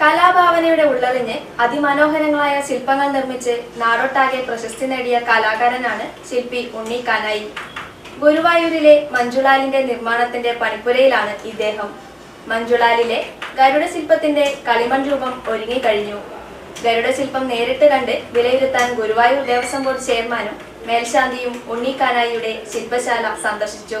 കലാഭാവനയുടെ ഉള്ളറിഞ്ഞ് അതിമനോഹരങ്ങളായ ശില്പങ്ങൾ നിർമ്മിച്ച് നാടൊട്ടാകെ പ്രശസ്തി നേടിയ കലാകാരനാണ് ശില്പി ഉണ്ണി കാനായി. ഗുരുവായൂരിലെ മഞ്ജുളാലിന്റെ നിർമ്മാണത്തിന്റെ പണിപ്പുരയിലാണ് ഇദ്ദേഹം. മഞ്ജുളാലിലെ ഗരുഡ ശില്പത്തിന്റെ കളിമൺ രൂപം ഒരുങ്ങിക്കഴിഞ്ഞു ഗരുഡ ശില്പം നേരിട്ട് കണ്ട് വിലയിരുത്താൻ ഗുരുവായൂർ ദേവസ്വം ബോർഡ് ചെയർമാനും മേൽശാന്തിയും ഉണ്ണി കാനായിയുടെ ശില്പശാല സന്ദർശിച്ചു.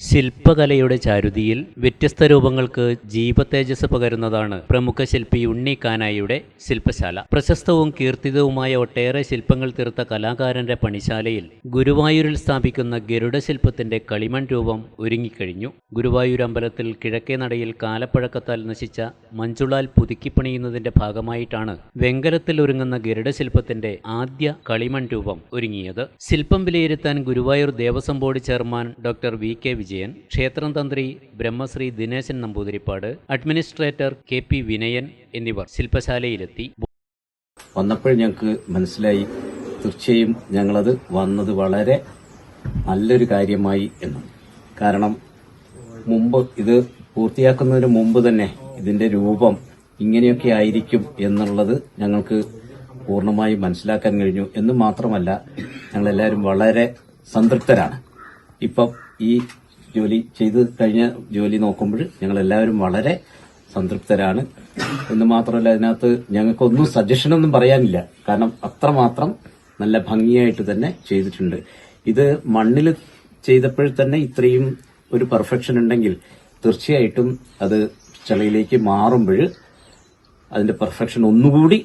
ശില്പകലയുടെ ചാരുതിയിൽ വ്യത്യസ്ത രൂപങ്ങൾക്ക് ജീവതേജസ് പകരുന്നതാണ് പ്രമുഖ ശില്പി ഉണ്ണി കാനായിയുടെ ശില്പശാല. പ്രശസ്തവും കീർത്തിതവുമായ ഒട്ടേറെ ശില്പങ്ങൾ തീർത്ത കലാകാരന്റെ പണിശാലയിൽ ഗുരുവായൂരിൽ സ്ഥാപിക്കുന്ന ഗരുഡ ശില്പത്തിന്റെ കളിമൺ രൂപം ഒരുങ്ങിക്കഴിഞ്ഞു. ഗുരുവായൂർ അമ്പലത്തിൽ കിഴക്കേ നടയിൽ കാലപ്പഴക്കത്താൽ നശിച്ച മഞ്ചുളാൽ പുതുക്കിപ്പണിയുന്നതിന്റെ ഭാഗമായിട്ടാണ് വെങ്കലത്തിൽ ഒരുങ്ങുന്ന ഗരുഡ ശില്പത്തിന്റെ ആദ്യ കളിമൺ രൂപം ഒരുങ്ങിയത്. ശില്പം വിലയിരുത്താൻ Guruvayur Devaswom board chairman doctor V K Vijayan ക്ഷേത്രം തന്ത്രി Brahmasree Dineshan Namboothiripad administrator K P Vinayan എന്നിവർ ശില്പശാലയിലെത്തി. വന്നപ്പോൾ ഞങ്ങൾക്ക് മനസ്സിലായി. തീർച്ചയായും ഞങ്ങളത് വന്നത് വളരെ നല്ലൊരു കാര്യമായി എന്ന്. കാരണം മുമ്പ് ഇത് പൂർത്തിയാക്കുന്നതിന് മുമ്പ് തന്നെ ഇതിന്റെ രൂപം ഇങ്ങനെയൊക്കെ ആയിരിക്കും എന്നുള്ളത് ഞങ്ങൾക്ക് പൂർണമായും മനസ്സിലാക്കാൻ കഴിഞ്ഞു. എന്ന് മാത്രമല്ല ഞങ്ങളെല്ലാവരും വളരെ സംതൃപ്തരാണ്. ഇപ്പം ഈ ജോലി ചെയ്ത് കഴിഞ്ഞ ജോലി നോക്കുമ്പോൾ ഞങ്ങൾ എല്ലാവരും വളരെ സംതൃപ്തരാണ്. എന്ന് മാത്രമല്ല അതിനകത്ത് ഞങ്ങൾക്കൊന്നും സജഷനൊന്നും പറയാനില്ല. കാരണം അത്രമാത്രം നല്ല ഭംഗിയായിട്ട് തന്നെ ചെയ്തിട്ടുണ്ട്. ഇത് മണ്ണിൽ ചെയ്തപ്പോൾ തന്നെ ഇത്രയും ഒരു പെർഫെക്ഷൻ ഉണ്ടെങ്കിൽ തീർച്ചയായിട്ടും അത് ചെളിയിലേക്ക് മാറുമ്പോൾ അതിന്റെ പെർഫെക്ഷൻ ഒന്നുകൂടി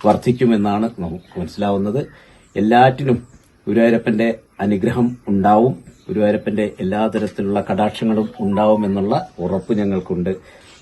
വർദ്ധിക്കുമെന്നാണ് നമുക്ക് മനസ്സിലാവുന്നത്. എല്ലാറ്റിനും ഗുരുവായൂരപ്പന്റെ അനുഗ്രഹം ഉണ്ടാവും. ഗുരുവായൂരപ്പന്റെ എല്ലാ തരത്തിലുള്ള കടാക്ഷങ്ങളും ഉണ്ടാവും എന്നുള്ള ഉറപ്പ് ഞങ്ങൾക്കുണ്ട്.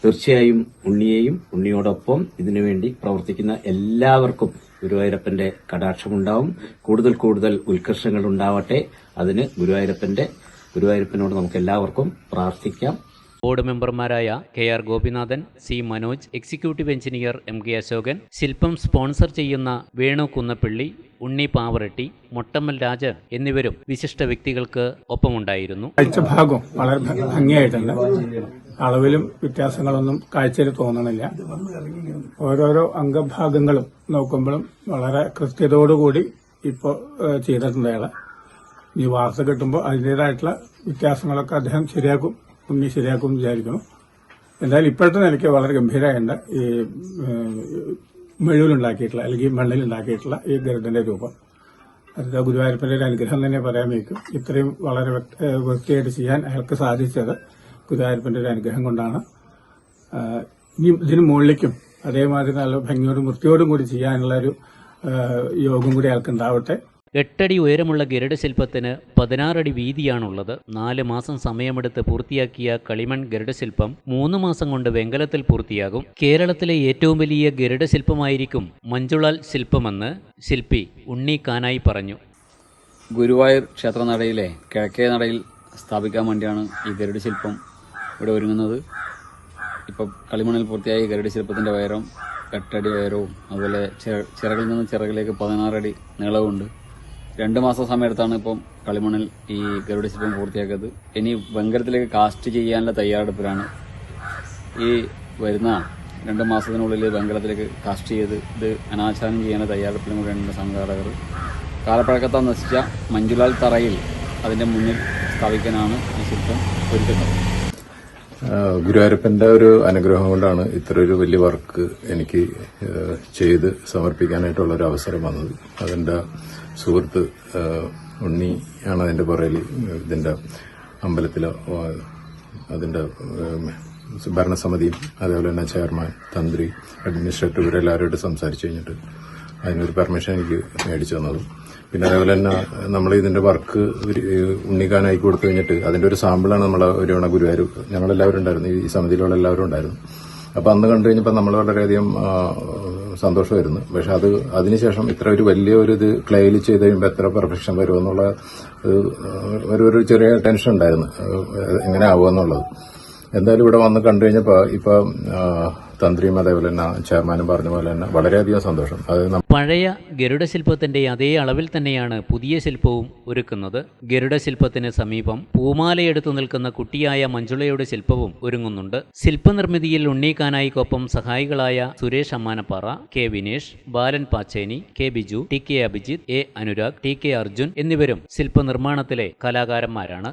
തീർച്ചയായും ഉണ്ണിയെയും ഉണ്ണിയോടൊപ്പം ഇതിനുവേണ്ടി പ്രവർത്തിക്കുന്ന എല്ലാവർക്കും ഗുരുവായൂരപ്പന്റെ കടാക്ഷമുണ്ടാവും കൂടുതൽ കൂടുതൽ ഉത്കർഷങ്ങൾ ഉണ്ടാവട്ടെ. അതിന് ഗുരുവായൂരപ്പന്റെ ഗുരുവായൂരപ്പനോട് നമുക്ക് എല്ലാവർക്കും പ്രാർത്ഥിക്കാം. ബോർഡ് മെമ്പർമാരായ K R Gopinathan C Manoj executive engineer M K Ashokan ശില്പം സ്പോൺസർ ചെയ്യുന്ന വേണു കുന്നപ്പള്ളി ഉണ്ണി പാവറട്ടി മൊട്ടമ്മൽ രാജ എന്നിവരും വിശിഷ്ട വ്യക്തികൾക്ക് ഒപ്പമുണ്ടായിരുന്നു. കാഴ്ചഭാഗം വളരെ ഭംഗിയായിട്ടുണ്ട്. അളവിലും വ്യത്യാസങ്ങളൊന്നും കാഴ്ചയിൽ തോന്നണില്ല. ഓരോരോ അംഗഭാഗങ്ങളും നോക്കുമ്പോഴും വളരെ കൃത്യതയോടുകൂടി ഇപ്പോൾ ചെയ്തിട്ടുണ്ട് അയാൾ ഇനി വാർത്ത കിട്ടുമ്പോൾ അതിന്റെതായിട്ടുള്ള വ്യത്യാസങ്ങളൊക്കെ അദ്ദേഹം ശരിയാക്കും. ഉണ്ണി ശരിയാക്കും വിചാരിക്കുന്നു. എന്തായാലും ഇപ്പോഴത്തെ നിലയ്ക്ക് വളരെ ഗംഭീരമായിട്ട് ഈ മെഴുവിലുണ്ടാക്കിയിട്ടുള്ള അല്ലെങ്കിൽ മണ്ണിലുണ്ടാക്കിയിട്ടുള്ള ഈ ഗരുഡന്റെ രൂപം. അത് ഗുരുവായൂരപ്പന്റെ ഒരു അനുഗ്രഹം തന്നെ പറയാൻ വയ്ക്കും. ഇത്രയും വളരെ വൃത്തിയായിട്ട് ചെയ്യാൻ അയാൾക്ക് സാധിച്ചത് ഗുരുവായൂരപ്പന്റെ ഒരു അനുഗ്രഹം കൊണ്ടാണ്. ഇനി ഇതിന് മുകളിലേക്കും അതേമാതിരി നല്ല ഭംഗിയോടും വൃത്തിയോടും കൂടി ചെയ്യാനുള്ള ഒരു യോഗം കൂടി അയാൾക്ക് ഉണ്ടാവട്ടെ. എട്ടടി ഉയരമുള്ള ഗരുഡ ശില്പത്തിന് പതിനാറടി വീതിയാണുള്ളത്. നാല് മാസം സമയമെടുത്ത് പൂർത്തിയാക്കിയ കളിമൺ ഗരുഡ ശില്പം മൂന്ന് മാസം കൊണ്ട് വെങ്കലത്തിൽ പൂർത്തിയാകും. കേരളത്തിലെ ഏറ്റവും വലിയ ഗരുഡ ശില്പമായിരിക്കും മഞ്ജുളാൽ ശില്പമെന്ന് ശില്പി ഉണ്ണി കാനായി പറഞ്ഞു. ഗുരുവായൂർ ക്ഷേത്രനടയിലെ കിഴക്കേ നടയിൽ സ്ഥാപിക്കാൻ വേണ്ടിയാണ് ഈ ഗരുഡ ശില്പം ഇവിടെ ഒരുങ്ങുന്നത്. ഇപ്പം കളിമണ്ണിൽ പൂർത്തിയായ ഗരുഡ ശില്പത്തിന്റെ ഉയരം എട്ടടി ഉയരവും അതുപോലെ ചിറകിൽ നിന്ന് ചിറകിലേക്ക് പതിനാറടി നീളവുമുണ്ട്. രണ്ട് മാസം സമയത്താണ് ഇപ്പം കളിമണ്ണിൽ ഈ ഗരുഡ ശില്പം പൂർത്തിയാക്കിയത്. ഇനി വെങ്കലത്തിലേക്ക് കാസ്റ്റ് ചെയ്യാനുള്ള തയ്യാറെടുപ്പിലാണ് ഈ വരുന്ന രണ്ട് മാസത്തിനുള്ളിൽ വെങ്കലത്തിലേക്ക് കാസ്റ്റ് ചെയ്ത് ഇത് അനാച്ഛാദനം ചെയ്യാനുള്ള തയ്യാറെടുപ്പിലും കൂടെയാണ് സംഘാടകർ. കാലപ്പഴക്കത്താൽ നശിച്ച മഞ്ജുലാൽ തറയിൽ അതിന്റെ മുന്നിൽ സ്ഥാപിക്കാനാണ് ഈ ശില്പം ഒരുക്കുന്നത്. ഗുരുവായൂരപ്പന്റെ ഒരു അനുഗ്രഹം കൊണ്ടാണ് ഇത്ര ഒരു വലിയ വർക്ക് എനിക്ക് ചെയ്ത് സമർപ്പിക്കാനായിട്ടുള്ള ഒരു അവസരം വന്നത്. അതെന്റെ സുഹൃത്ത് ഉണ്ണി ആണ് അതിന്റെ പുറയിൽ ഇതിന്റെ അമ്പലത്തിലെ അതിന്റെ ഭരണസമിതി അതേപോലെ തന്നെ ചെയർമാൻ തന്ത്രി അഡ്മിനിസ്ട്രേറ്റർ ഇവരെല്ലാവരുമായിട്ട് സംസാരിച്ചു കഴിഞ്ഞിട്ട് അതിനൊരു പെർമിഷൻ എനിക്ക് മേടിച്ചു തന്നത്. പിന്നെ അതേപോലെ തന്നെ നമ്മൾ ഇതിന്റെ വർക്ക് ഉണ്ണിക്കാനായി കൊടുത്തു കഴിഞ്ഞിട്ട് അതിന്റെ ഒരു സാമ്പിളാണ് നമ്മളെ ഒരു തവണ ഗുരുവായൂർ ഞങ്ങളെല്ലാവരും ഉണ്ടായിരുന്നു ഈ സമിതിയിലുള്ള എല്ലാവരും ഉണ്ടായിരുന്നു. അപ്പോൾ അന്ന് കണ്ടു കഴിഞ്ഞപ്പോൾ നമ്മൾ വളരെയധികം സന്തോഷമായിരുന്നു. പക്ഷെ അത് അതിനുശേഷം ഇത്ര ഒരു വലിയ ഒരു ഇത് ക്ലേയിൽ ചെയ്ത് കഴിയുമ്പോൾ എത്ര പെർഫെക്ഷൻ വരുമെന്നുള്ള ഒരു, ഒരു ചെറിയ ടെൻഷൻ ഉണ്ടായിരുന്നു. എങ്ങനെ ആവുമെന്നുള്ളത്. എന്തായാലും ഇവിടെ വന്ന് കണ്ടു കഴിഞ്ഞപ്പോൾ ഇപ്പൊ തന്ത്രിയും അതേപോലെ തന്നെ ചെയർമാനും പറഞ്ഞ പോലെ തന്നെ വളരെയധികം സന്തോഷം. അത് പഴയ ഗരുഡ ശില്പത്തിന്റെ അതേ അളവിൽ തന്നെയാണ് പുതിയ ശില്പവും ഒരുക്കുന്നത്. ഗരുഡ ശില്പത്തിന് സമീപം പൂമാലയെടുത്തു നിൽക്കുന്ന കുട്ടിയായ മഞ്ജുളയുടെ ശില്പവും ഒരുങ്ങുന്നുണ്ട്. ശില്പനിർമ്മിതിയിൽ ഉണ്ണീക്കാനായിക്കൊപ്പം സഹായികളായ Suresh Ammanappara K Vinesh Balan Pacheni K Biju T K Abhijith A Anurag T K Arjun എന്നിവരും ശില്പനിർമ്മാണത്തിലെ കലാകാരന്മാരാണ്.